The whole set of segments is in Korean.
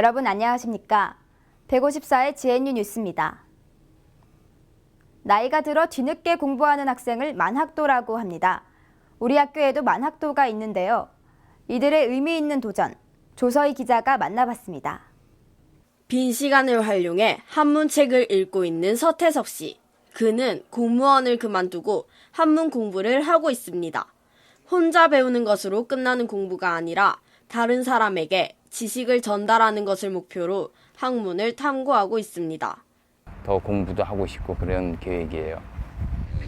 여러분 안녕하십니까? 154의 GNU 뉴스입니다. 나이가 들어 뒤늦게 공부하는 학생을 만학도라고 합니다. 우리 학교에도 만학도가 있는데요. 이들의 의미 있는 도전, 조서희 기자가 만나봤습니다. 빈 시간을 활용해 한문책을 읽고 있는 서태석 씨. 그는 공무원을 그만두고 한문 공부를 하고 있습니다. 혼자 배우는 것으로 끝나는 공부가 아니라 다른 사람에게 지식을 전달하는 것을 목표로 학문을 탐구하고 있습니다. 더 공부도 하고 싶고 그런 계획이에요.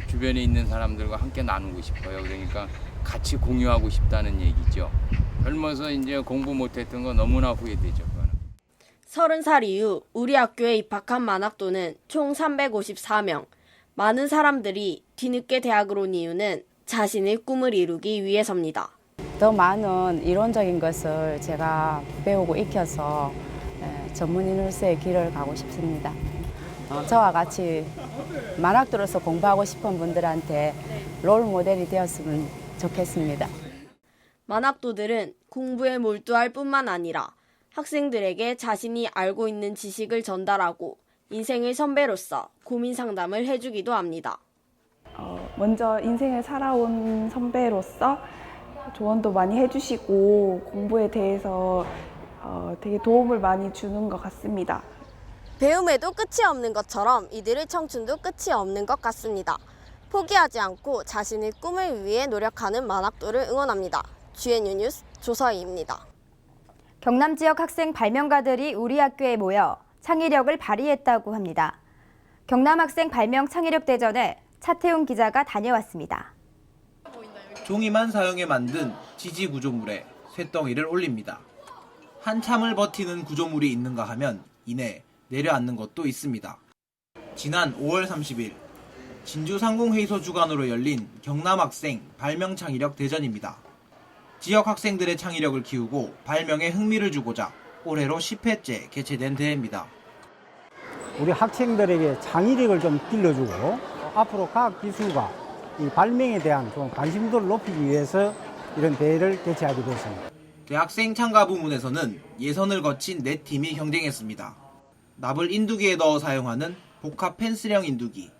주변에 있는 사람들과 함께 나누고 싶어요. 그러니까 같이 공유하고 싶다는 얘기죠. 젊어서 이제 공부 못했던 거 너무나 후회되죠. 그거는. 30살 이후 우리 학교에 입학한 만학도는 총 354명. 많은 사람들이 뒤늦게 대학을 온 이유는 자신의 꿈을 이루기 위해서입니다. 더 많은 이론적인 것을 제가 배우고 익혀서 예, 전문인으로서의 길을 가고 싶습니다. 어, 저와 같이 만학도로서 공부하고 싶은 분들한테 롤 모델이 되었으면 좋겠습니다. 만학도들은 공부에 몰두할 뿐만 아니라 학생들에게 자신이 알고 있는 지식을 전달하고 인생의 선배로서 고민 상담을 해주기도 합니다. 어, 먼저 인생을 살아온 선배로서 조언도 많이 해주시고 공부에 대해서 어, 되게 도움을 많이 주는 것 같습니다. 배움에도 끝이 없는 것처럼 이들의 청춘도 끝이 없는 것 같습니다. 포기하지 않고 자신의 꿈을 위해 노력하는 만학도를 응원합니다. GNU 뉴스 조서희입니다. 경남 지역 학생 발명가들이 우리 학교에 모여 창의력을 발휘했다고 합니다. 경남 학생 발명 창의력 대전에 차태웅 기자가 다녀왔습니다. 종이만 사용해 만든 지지 구조물에 쇳덩이를 올립니다. 한참을 버티는 구조물이 있는가 하면 이내 내려앉는 것도 있습니다. 지난 5월 30일 진주 상공회의소 주관으로 열린 경남 학생 발명 창의력 대전입니다. 지역 학생들의 창의력을 키우고 발명에 흥미를 주고자 올해로 10회째 개최된 대회입니다. 우리 학생들에게 창의력을 좀 길러주고 앞으로 과학기술과 이 발명에 대한 좀 관심도를 높이기 위해서 이런 대회를 개최하게 됐습니다. 대학생 참가 부문에서는 예선을 거친 네 팀이 경쟁했습니다. 납을 인두기에 넣어 사용하는 복합 펜슬형 인두기,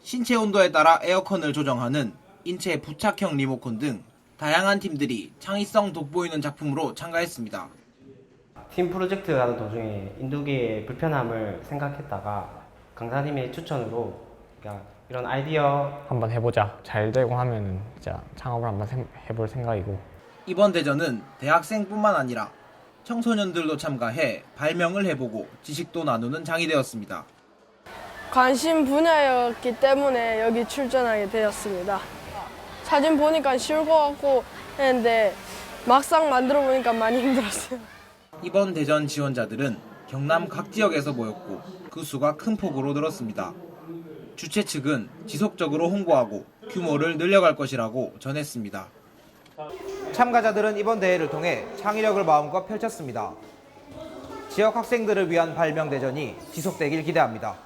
신체 온도에 따라 에어컨을 조정하는 인체 부착형 리모컨 등 다양한 팀들이 창의성 돋보이는 작품으로 참가했습니다. 팀 프로젝트 하는 도중에 인두기의 불편함을 생각했다가 강사님의 추천으로 그러니까 이런 아이디어 한번 해보자. 잘 되고 하면은 진짜 창업을 한번 생- 해볼 생각이고. 이번 대전은 대학생뿐만 아니라 청소년들도 참가해 발명을 해보고 지식도 나누는 장이 되었습니다. 관심 분야였기 때문에 여기 출전하게 되었습니다. 사진 보니까 쉬울 것 같고 했는데 막상 만들어 보니까 많이 힘들었어요. 이번 대전 지원자들은 경남 각 지역에서 모였고 그 수가 큰 폭으로 늘었습니다. 주최 측은 지속적으로 홍보하고 규모를 늘려갈 것이라고 전했습니다. 참가자들은 이번 대회를 통해 창의력을 마음껏 펼쳤습니다. 지역 학생들을 위한 발명 대전이 지속되길 기대합니다.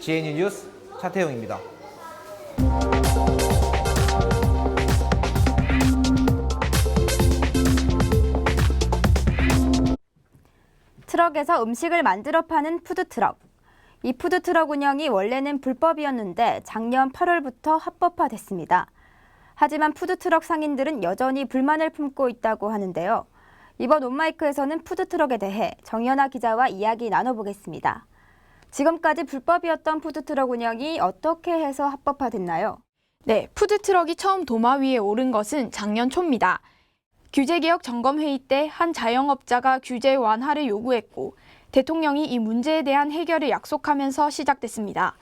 GNU 뉴스 차태용입니다. 트럭에서 음식을 만들어 파는 푸드트럭. 이 푸드트럭 운영이 원래는 불법이었는데 작년 8월부터 합법화됐습니다. 하지만 푸드트럭 상인들은 여전히 불만을 품고 있다고 하는데요. 이번 온마이크에서는 푸드트럭에 대해 정연아 기자와 이야기 나눠보겠습니다. 지금까지 불법이었던 푸드트럭 운영이 어떻게 해서 합법화됐나요? 네, 푸드트럭이 처음 도마 위에 오른 것은 작년 초입니다. 규제개혁 점검회의 때 한 자영업자가 규제 완화를 요구했고 대통령이 이 문제에 대한 해결을 약속하면서 시작됐습니다.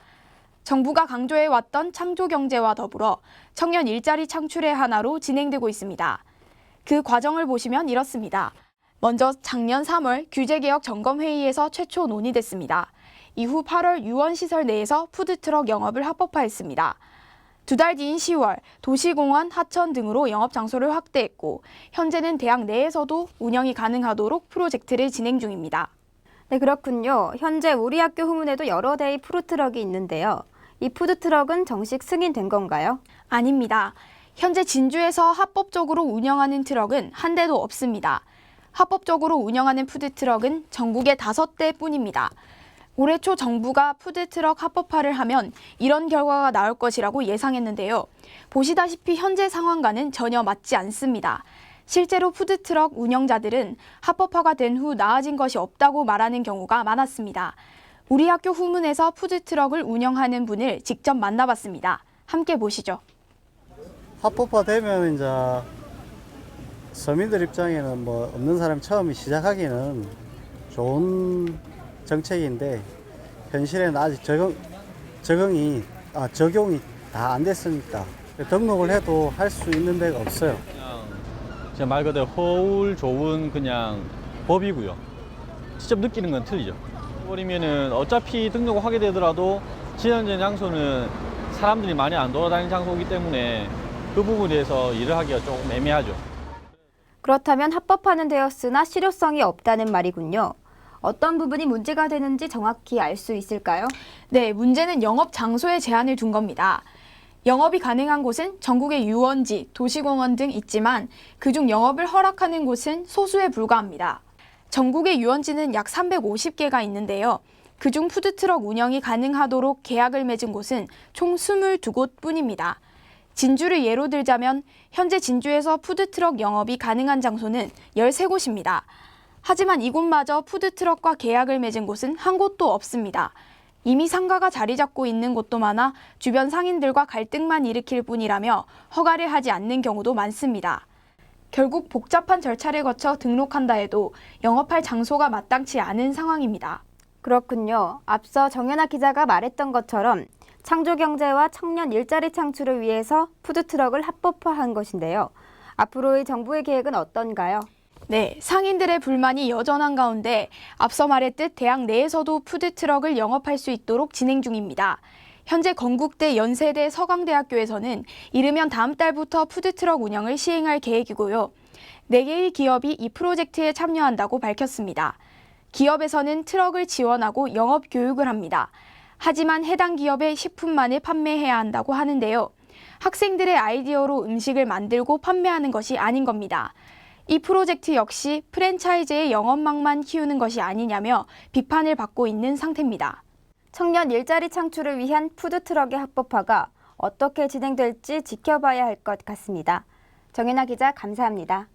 정부가 강조해왔던 창조 경제와 더불어 청년 일자리 창출의 하나로 진행되고 있습니다. 그 과정을 보시면 이렇습니다. 먼저 작년 3월 규제개혁 점검회의에서 최초 논의됐습니다. 이후 8월 유원 시설 내에서 푸드트럭 영업을 합법화했습니다. 두 달 뒤인 10월 도시공원, 하천 등으로 영업 장소를 확대했고 현재는 대학 내에서도 운영이 가능하도록 프로젝트를 진행 중입니다. 네, 그렇군요. 현재 우리 학교 후문에도 여러 대의 푸드트럭이 있는데요. 이 푸드트럭은 정식 승인된 건가요? 아닙니다. 현재 진주에서 합법적으로 운영하는 트럭은 한 대도 없습니다. 합법적으로 운영하는 푸드트럭은 전국에 다섯 대뿐입니다. 올해 초 정부가 푸드트럭 합법화를 하면 이런 결과가 나올 것이라고 예상했는데요. 보시다시피 현재 상황과는 전혀 맞지 않습니다. 실제로 푸드트럭 운영자들은 합법화가 된 후 나아진 것이 없다고 말하는 경우가 많았습니다. 우리 학교 후문에서 푸드트럭을 운영하는 분을 직접 만나봤습니다. 함께 보시죠. 합법화되면 이제 서민들 입장에는 뭐 없는 사람 처음 시작하기는 좋은 정책인데 현실에는 아직 적응 적응이 아, 적용이 다 안 됐으니까 등록을 해도 할 수 있는 데가 없어요. 그냥 말 그대로 허울 좋은 그냥 법이고요. 직접 느끼는 건 틀리죠. 버리면은 어차피 등록을 하게 되더라도 지연된 장소는 사람들이 많이 안 돌아다니는 장소이기 때문에 그 부분에 대해서 일을 하기가 조금 애매하죠. 그렇다면 합법화는 되었으나 실효성이 없다는 말이군요. 어떤 부분이 문제가 되는지 정확히 알 수 있을까요? 네, 문제는 영업 장소에 제한을 둔 겁니다. 영업이 가능한 곳은 전국의 유원지, 도시공원 등 있지만 그중 영업을 허락하는 곳은 소수에 불과합니다. 전국의 유원지는 약 350개가 있는데요. 그중 푸드트럭 운영이 가능하도록 계약을 맺은 곳은 총 22곳 뿐입니다. 진주를 예로 들자면 현재 진주에서 푸드트럭 영업이 가능한 장소는 13곳입니다. 하지만 이곳마저 푸드트럭과 계약을 맺은 곳은 한 곳도 없습니다. 이미 상가가 자리 잡고 있는 곳도 많아 주변 상인들과 갈등만 일으킬 뿐이라며 허가를 하지 않는 경우도 많습니다. 결국 복잡한 절차를 거쳐 등록한다 해도 영업할 장소가 마땅치 않은 상황입니다. 그렇군요. 앞서 정연아 기자가 말했던 것처럼 창조 경제와 청년 일자리 창출을 위해서 푸드트럭을 합법화한 것인데요. 앞으로의 정부의 계획은 어떤가요? 네, 상인들의 불만이 여전한 가운데 앞서 말했듯 대학 내에서도 푸드트럭을 영업할 수 있도록 진행 중입니다. 현재 건국대, 연세대, 서강대학교에서는 이르면 다음 달부터 푸드트럭 운영을 시행할 계획이고요. 4개의 기업이 이 프로젝트에 참여한다고 밝혔습니다. 기업에서는 트럭을 지원하고 영업 교육을 합니다. 하지만 해당 기업에 식품만을 판매해야 한다고 하는데요. 학생들의 아이디어로 음식을 만들고 판매하는 것이 아닌 겁니다. 이 프로젝트 역시 프랜차이즈의 영업망만 키우는 것이 아니냐며 비판을 받고 있는 상태입니다. 청년 일자리 창출을 위한 푸드트럭의 합법화가 어떻게 진행될지 지켜봐야 할 것 같습니다. 정연아 기자 감사합니다.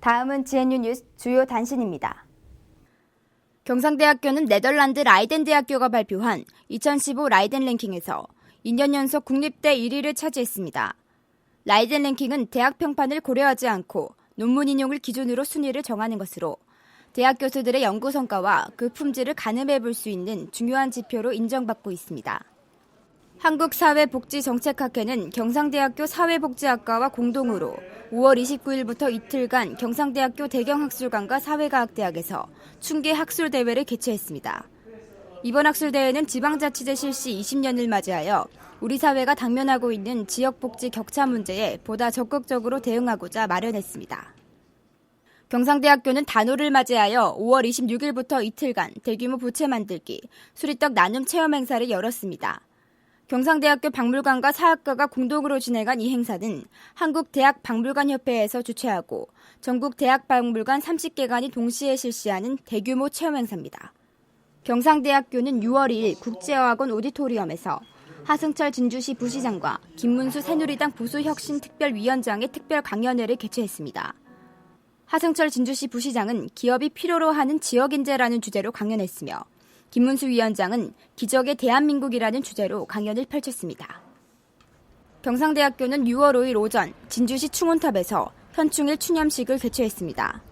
다음은 GNU 뉴스 주요 단신입니다. 경상대학교는 네덜란드 라이덴 대학교가 발표한 2015 라이덴 랭킹에서 2년 연속 국립대 1위를 차지했습니다. 라이덴 랭킹은 대학 평판을 고려하지 않고 논문 인용을 기준으로 순위를 정하는 것으로 대학 교수들의 연구 성과와 그 품질을 가늠해 볼 수 있는 중요한 지표로 인정받고 있습니다. 한국사회복지정책학회는 경상대학교 사회복지학과와 공동으로 5월 29일부터 이틀간 경상대학교 대경학술관과 사회과학대학에서 충계 학술대회를 개최했습니다. 이번 학술대회는 지방자치제 실시 20년을 맞이하여 우리 사회가 당면하고 있는 지역복지 격차 문제에 보다 적극적으로 대응하고자 마련했습니다. 경상대학교는 단오를 맞이하여 5월 26일부터 이틀간 대규모 부채 만들기, 수리떡 나눔 체험 행사를 열었습니다. 경상대학교 박물관과 사학과가 공동으로 진행한 이 행사는 한국대학박물관협회에서 주최하고 전국대학박물관 30개관이 동시에 실시하는 대규모 체험 행사입니다. 경상대학교는 6월 2일 국제어학원 오디토리엄에서 하승철 진주시 부시장과 김문수 새누리당 보수혁신특별위원장의 특별 강연회를 개최했습니다. 하승철 진주시 부시장은 기업이 필요로 하는 지역인재라는 주제로 강연했으며 김문수 위원장은 기적의 대한민국이라는 주제로 강연을 펼쳤습니다. 경상대학교는 6월 5일 오전 진주시 충원탑에서 현충일 추념식을 개최했습니다.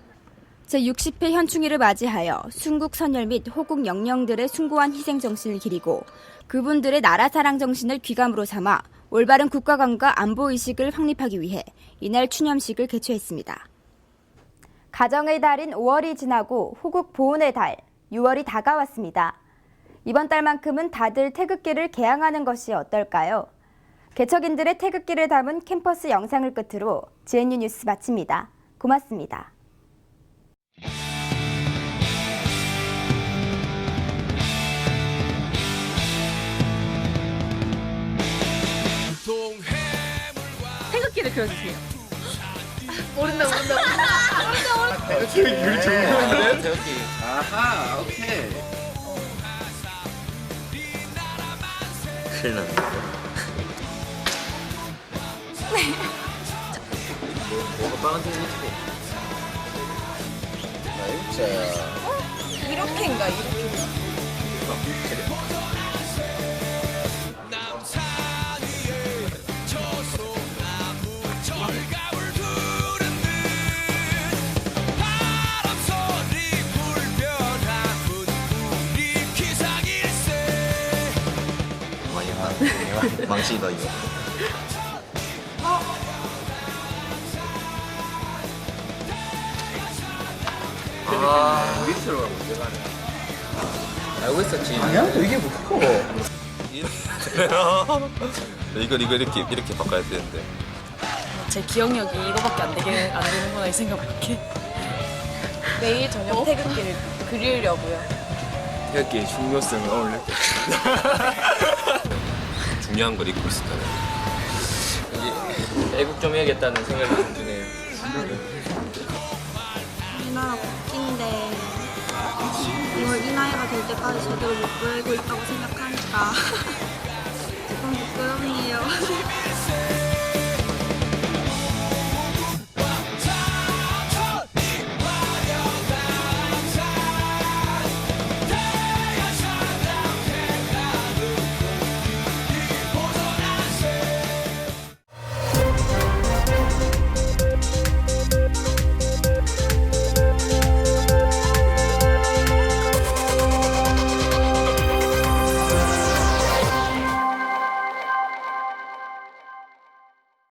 제60회 현충일을 맞이하여 순국 선열 및 호국 영령들의 숭고한 희생 정신을 기리고 그분들의 나라 사랑 정신을 귀감으로 삼아 올바른 국가관과 안보 의식을 확립하기 위해 이날 추념식을 개최했습니다. 가정의 달인 5월이 지나고 호국 보훈의 달 6월이 다가왔습니다. 이번 달만큼은 다들 태극기를 개항하는 것이 어떨까요? 개척인들의 태극기를 담은 캠퍼스 영상을 끝으로 GNU 뉴스 마칩니다. 고맙습니다. 태극기를 그려주세요. 모른다 모른다 모른다 모른다 태극기 좋은데? 태극기. 아하, 오케이. 큰일 났네. 뭐가 빨간색이지? 자. 이렇게인가 이렇게. 많이 한 망치다 이거. 아 밑으로 가면 들어가네. 알고 있었지. 아니야? 이게 뭐 커? 이걸 이거 이렇게 이렇게 바꿔야 되는데. 제 기억력이 이거밖에 안 되게 안 되는구나 이 생각밖에. 내일 저녁 태극기를 그리려고요. 태극기 중요성을 오늘. 중요한 걸 잊고 있었잖아요. 이제 애국 좀 해야겠다는 생각이 좀 드네요. 우리나라 국기인데 이걸 이 나이가 될 때까지 제대로 못 보이고 있다고 생각하니까 조금 부끄럽네요.